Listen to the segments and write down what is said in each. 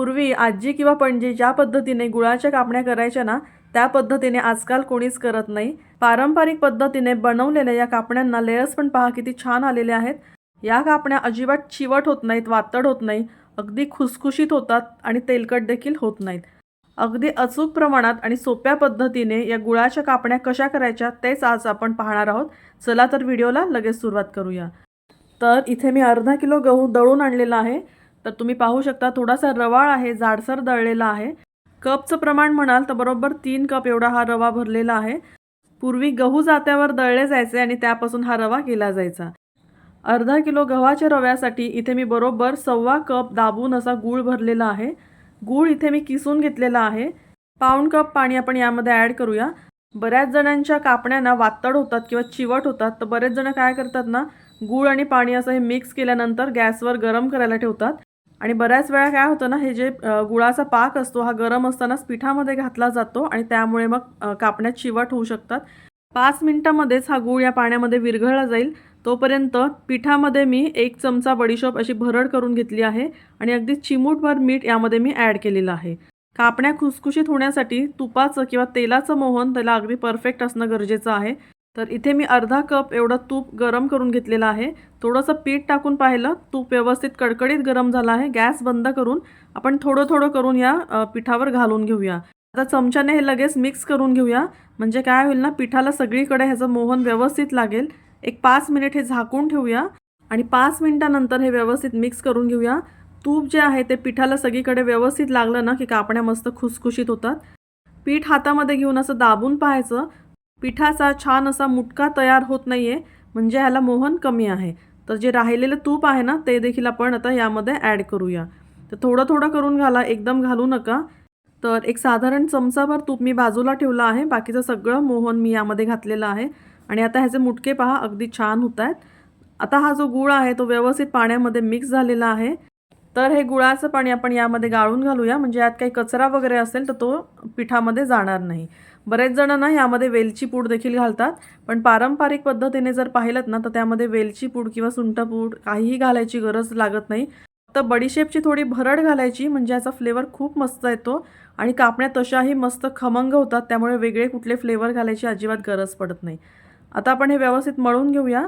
पूर्वी आजी किंवा पणजी ज्या पद्धतीने गुळाच्या कापण्या करायच्या ना त्या पद्धतीने आजकाल कोणीच करत नाही. पारंपरिक पद्धतीने बनवलेल्या या कापण्यांना लेयर्स पण पहा किती छान आलेले आहेत. या कापण्या अजिबात चिवट होत नाहीत वातड होत नाही अगदी खुसखुशीत होतात आणि तेलकट देखील होत नाहीत. अगदी अचूक प्रमाणात आणि सोप्या पद्धतीने या गुळाच्या कापण्या कशा करायच्या तेच आज आपण पाहणार आहोत. चला तर व्हिडिओला लगेच सुरुवात करूया. तर इथे मी अर्धा किलो गहू दळून आणलेला आहे. तर तुम्ही पाहू शकता थोडासा रवाळ आहे जाडसर दळलेला आहे. कपचं प्रमाण म्हणाल तर बरोबर तीन कप एवढा हा रवा भरलेला आहे. पूर्वी गहू जात्यावर दळले जायचे आणि त्यापासून हा रवा केला जायचा. अर्धा किलो गव्हाच्या रव्यासाठी इथे मी बरोबर सव्वा कप दाबून असा गूळ भरलेला आहे. गूळ इथे मी किसून घेतलेला आहे. पाऊण कप पाणी आपण यामध्ये ॲड करूया. बऱ्याच जणांच्या कापण्यांना वातड होतात किंवा चिवट होतात तर बरेच जण काय करतात ना गूळ आणि पाणी असं हे मिक्स केल्यानंतर गॅसवर गरम करायला ठेवतात. आणि बऱ्याच वेळा काय होतं ना हे जे गुळाचा पाक असतो हा गरम असतानाच पिठामध्ये घातला जातो आणि त्यामुळे मग कापण्यात चिवट होऊ शकतात. पाच मिनटामध्येच हा गूळ या पाण्यामध्ये विरघळला जाईल. तोपर्यंत पिठामध्ये मी एक चमचा बडीशोप अशी भरड करून घेतली आहे आणि अगदी चिमूटभर मीठ यामध्ये मी ॲड केलेलं आहे. कापण्या खुसखुशीत होण्यासाठी तुपाचं किंवा तेलाचं मोहन त्याला अगदी परफेक्ट असणं गरजेचं आहे. तर इथे मी अर्धा कप एवढं तूप गरम करून घेतलेलं आहे. थोडंसं पीठ टाकून पाहिलं तूप व्यवस्थित कडकडीत गरम झालं आहे. गॅस बंद करून आपण थोडं थोडं करून या पिठावर घालून घेऊया. आता चमच्याने हे लगेच मिक्स करून घेऊया. म्हणजे काय होईल ना पिठाला सगळीकडे ह्याचं मोहन व्यवस्थित लागेल. एक पाच मिनिट हे झाकून ठेवूया आणि पाच मिनिटानंतर हे व्यवस्थित मिक्स करून घेऊया. तूप जे आहे ते पिठाला सगळीकडे व्यवस्थित लागलं ना की कापण्या मस्त खुसखुशीत होतात. पीठ हातामध्ये घेऊन असं दाबून पाहायचं. पिठाचा छान असा मुटका तयार होत नाही आहे म्हणजे ह्याला मोहन कमी आहे. तर जे राहिलेलं तूप आहे ना ते देखील आपण आता यामध्ये ॲड करूया. तर थोडं थोडं करून घाला एकदम घालू नका. तर एक साधारण चमचाभर तूप मी बाजूला ठेवलं आहे बाकीचं सगळं मोहन मी यामध्ये घातलेलं आहे. आणि आता ह्याचे मुटके पहा अगदी छान होत आहेत आता हा जो गूळ आहे तो व्यवस्थित पाण्यामध्ये मिक्स झालेला आहे. तर हे गुळाचं पाणी आपण यामध्ये गाळून घालूया. म्हणजे यात काही कचरा वगैरे असेल तर तो पिठामध्ये जाणार नाही. बरेच जण ना यामध्ये वेलची पूड देखील घालतात. पण पारंपरिक पद्धतीने जर पाहिलं ना तर त्यामध्ये वेलची पूड किंवा सुंठपूड काहीही घालायची गरज लागत नाही. तर बडीशेपची थोडी भरड घालायची म्हणजे याचा फ्लेवर खूप मस्त येतो. आणि कापण्या तशाही मस्त खमंग होतात त्यामुळे वेगळे कुठले फ्लेवर घालायची अजिबात गरज पडत नाही. आता आपण हे व्यवस्थित मळून घेऊया.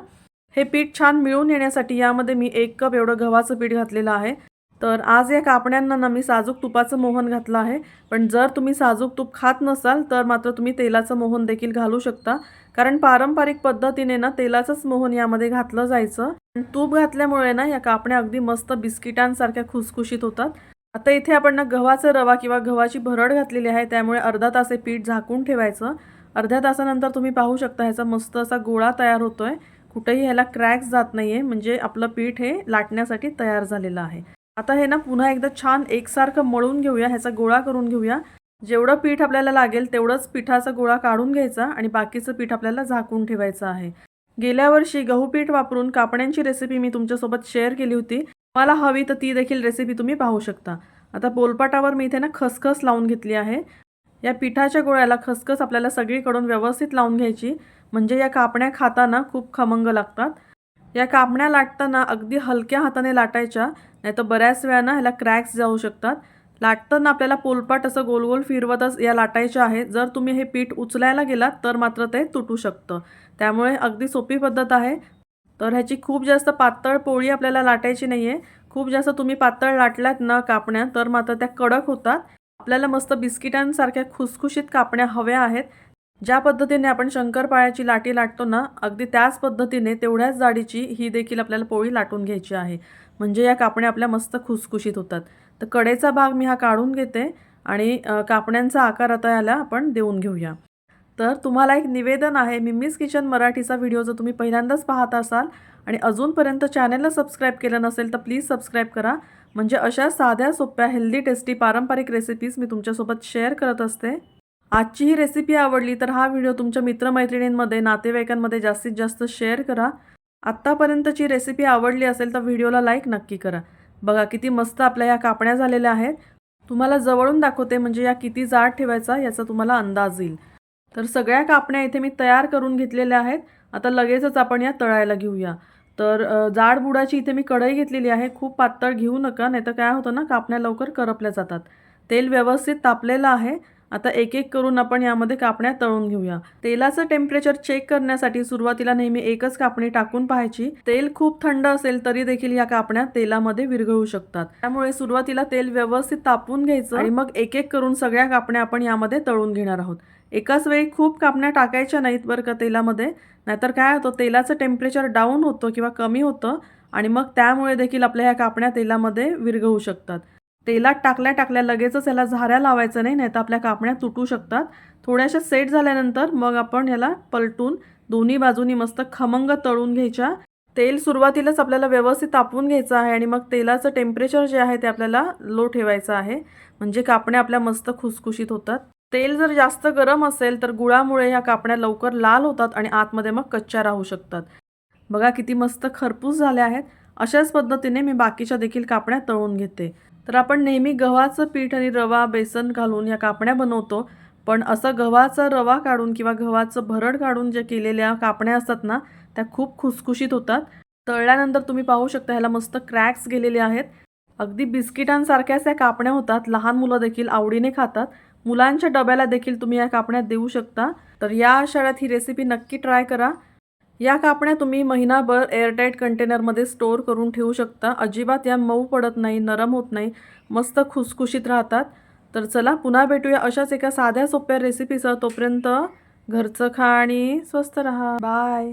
हे पीठ छान मिळून येण्यासाठी यामध्ये मी एक कप एवढं गव्हाचं पीठ घातलेलं आहे. तर आज या कापण्यांना ना मी साजूक तुपाचं मोहन घातलं आहे. पण जर तुम्ही साजूक तूप खात नसाल तर मात्र तुम्ही तेलाचं मोहन देखील घालू शकता. कारण पारंपरिक पद्धतीने ना तेलाचंच मोहन यामध्ये घातलं जायचं. तूप घातल्यामुळे ना या कापण्या अगदी मस्त बिस्किटांसारख्या खुसखुशीत होतात. आता इथे आपण ना गव्हाचा रवा किंवा गव्हाची भरड घातलेली आहे त्यामुळे अर्धा तास हे पीठ झाकून ठेवायचं. अर्ध्या तासानंतर तुम्ही पाहू शकता ह्याचा मस्त असा गोळा तयार होतोय. कुठेही ह्याला क्रॅक्स जात नाहीये म्हणजे आपलं पीठ हे लाटण्यासाठी तयार झालेलं आहे. आता हे ना पुन्हा एकदा छान एकसारखं मळून घेऊया ह्याचा गोळा करून घेऊया. जेवढं पीठ आपल्याला लागेल तेवढंच पिठाचा गोळा काढून घ्यायचा आणि बाकीचं पीठ आपल्याला झाकून ठेवायचं आहे. गेल्या वर्षी गहू पीठ वापरून कापण्यांची रेसिपी मी तुमच्यासोबत शेअर केली होती. मला हवी तर ती देखील रेसिपी तुम्ही पाहू शकता. आता पोलपाटावर मी इथे ना खसखस लावून घेतली आहे. या पिठाच्या गोळ्याला खसखस आपल्याला सगळीकडून व्यवस्थित लावून घ्यायची. म्हणजे या कापण्या खाताना खूप खमंग लागतात. या कापण्या लाटताना अगदी हलक्या हाताने लाटायच्या नाही तर बऱ्याच वेळा ह्याला क्रॅक्स जाऊ शकतात. लाटताना आपल्याला पोलपाट असं गोल गोल फिरवतच या लाटायच्या आहे जर तुम्ही हे पीठ उचलायला गेलात तर मात्र ते तुटू शकतं. त्यामुळे अगदी सोपी पद्धत आहे. तर ह्याची खूप जास्त पातळ पोळी आपल्याला लाटायची नाही आहे खूप जास्त तुम्ही पातळ लाटल्यात ना कापण्या तर मात्र त्या कडक होतात. आपल्याला मस्त बिस्किटांसारख्या खुसखुशीत कापण्या हव्या आहेत. ज्या पद्धतीने आपण शंकरपाळ्याची लाटी लाटतो ना अगदी त्याच पद्धतीने तेवढ्याच जाडीची ही देखील आपल्याला पोळी लाटून घ्यायची आहे. म्हणजे या कापण्या आपल्या मस्त खुसखुशीत होतात. तर कडेचा भाग मी हा काढून घेते आणि कापण्यांचा आकार आता याला आपण देऊन घेऊया. तर तुम्हाला एक निवेदन आहे मिम्मीज किचन मराठीचा व्हिडिओ जर तुम्ही पहिल्यांदाच पाहत असाल आणि अजूनपर्यंत चॅनलला सबस्क्राईब केलं नसेल तर प्लीज सबस्क्राईब करा. म्हणजे अशा साध्या सोप्या हेल्दी टेस्टी पारंपरिक रेसिपीज मी तुमच्यासोबत शेअर करत असते. आजची ही रेसिपी आवडली तर हा व्हिडिओ तुमच्या मित्रमैत्रिणींमध्ये नातेवाईकांमध्ये जास्तीत जास्त शेअर करा. आत्तापर्यंतची रेसिपी आवडली असेल तर व्हिडिओला लाईक नक्की करा. बघा किती मस्त आपल्या या कापण्या झालेल्या आहेत. तुम्हाला जवळून दाखवते म्हणजे या किती जाड ठेवायचा याचा तुम्हाला अंदाज येईल. तर सगळ्या कापण्या इथे मी तयार करून घेतलेल्या आहेत. आता लगेचच आपण या तळायला घेऊया. तर जाड बुडाची इथे मी कढई घेतलेली आहे. खूप पातळ घेऊ नका नाही तर काय होतं ना कापण्या लवकर करपल्या जातात. तेल व्यवस्थित तापलेलं आहे. आता एक एक करून आपण यामध्ये कापण्या तळून घेऊया. तेलाचं टेम्परेचर चेक करण्यासाठी सुरुवातीला नेहमी एकच कापणी टाकून पाहायची. तेल खूप थंड असेल तरी देखील या कापण्या तेलामध्ये विरघळू शकतात. त्यामुळे सुरुवातीला तेल व्यवस्थित तापवून घ्यायचं आणि मग एक एक करून सगळ्या कापण्या आपण यामध्ये तळून घेणार आहोत. एकाच वेळी खूप कापण्या टाकायच्या नाहीत बरं का तेलामध्ये. नाहीतर काय होतं तेलाचं टेम्परेचर डाऊन होतं किंवा कमी होतं आणि मग त्यामुळे देखील आपल्या ह्या कापण्या तेलामध्ये विरघळू शकतात. तेलात टाकल्या टाकल्या लगेचच याला झाऱ्या लावायचं नाही नाही तर आपल्या कापण्या तुटू शकतात. थोड्याशा सेट झाल्यानंतर मग आपण याला पलटून दोन्ही बाजूनी मस्त खमंग तळून घ्यायच्या. तेल सुरुवातीलाच आपल्याला व्यवस्थित तापवून घ्यायचं आहे आणि मग तेलाचं टेम्परेचर जे आहे ते आपल्याला लो ठेवायचं आहे. म्हणजे कापण्या आपल्या मस्त खुसखुशीत होतात. तेल जर जास्त गरम असेल तर गुळामुळे ह्या कापण्या लवकर लाल होतात आणि आतमध्ये मग कच्च्या राहू शकतात. बघा किती मस्त खरपूस झाल्या आहेत. अशाच पद्धतीने मी बाकीच्या देखील कापण्या तळून घेते. तर आपण नेहमी गव्हाचं पीठ आणि रवा बेसन घालून या कापण्या बनवतो. पण असं गव्हाचा रवा काढून किंवा गव्हाचं भरड काढून जे केलेल्या कापण्या असतात ना त्या खूप खुसखुशीत होतात. तळल्यानंतर तुम्ही पाहू शकता ह्याला मस्त क्रॅक्स गेलेले आहेत. अगदी बिस्किटांसारख्याच या कापण्या होतात. लहान मुलं देखील आवडीने खातात. मुलांच्या डब्याला देखील तुम्ही या कापण्या देऊ शकता. तर या आषाढ्यात ही रेसिपी नक्की ट्राय करा. या कापण्या तुम्ही महिनाभर एअरटाईट कंटेनरमध्ये स्टोअर करून ठेवू शकता. अजिबात या मऊ पडत नाही नरम होत नाही मस्त खुसखुशीत राहतात. तर चला पुन्हा भेटूया अशाच एका साध्या सोप्या रेसिपीसह तोपर्यंत घरचं खा आणि स्वस्त रहा. बाय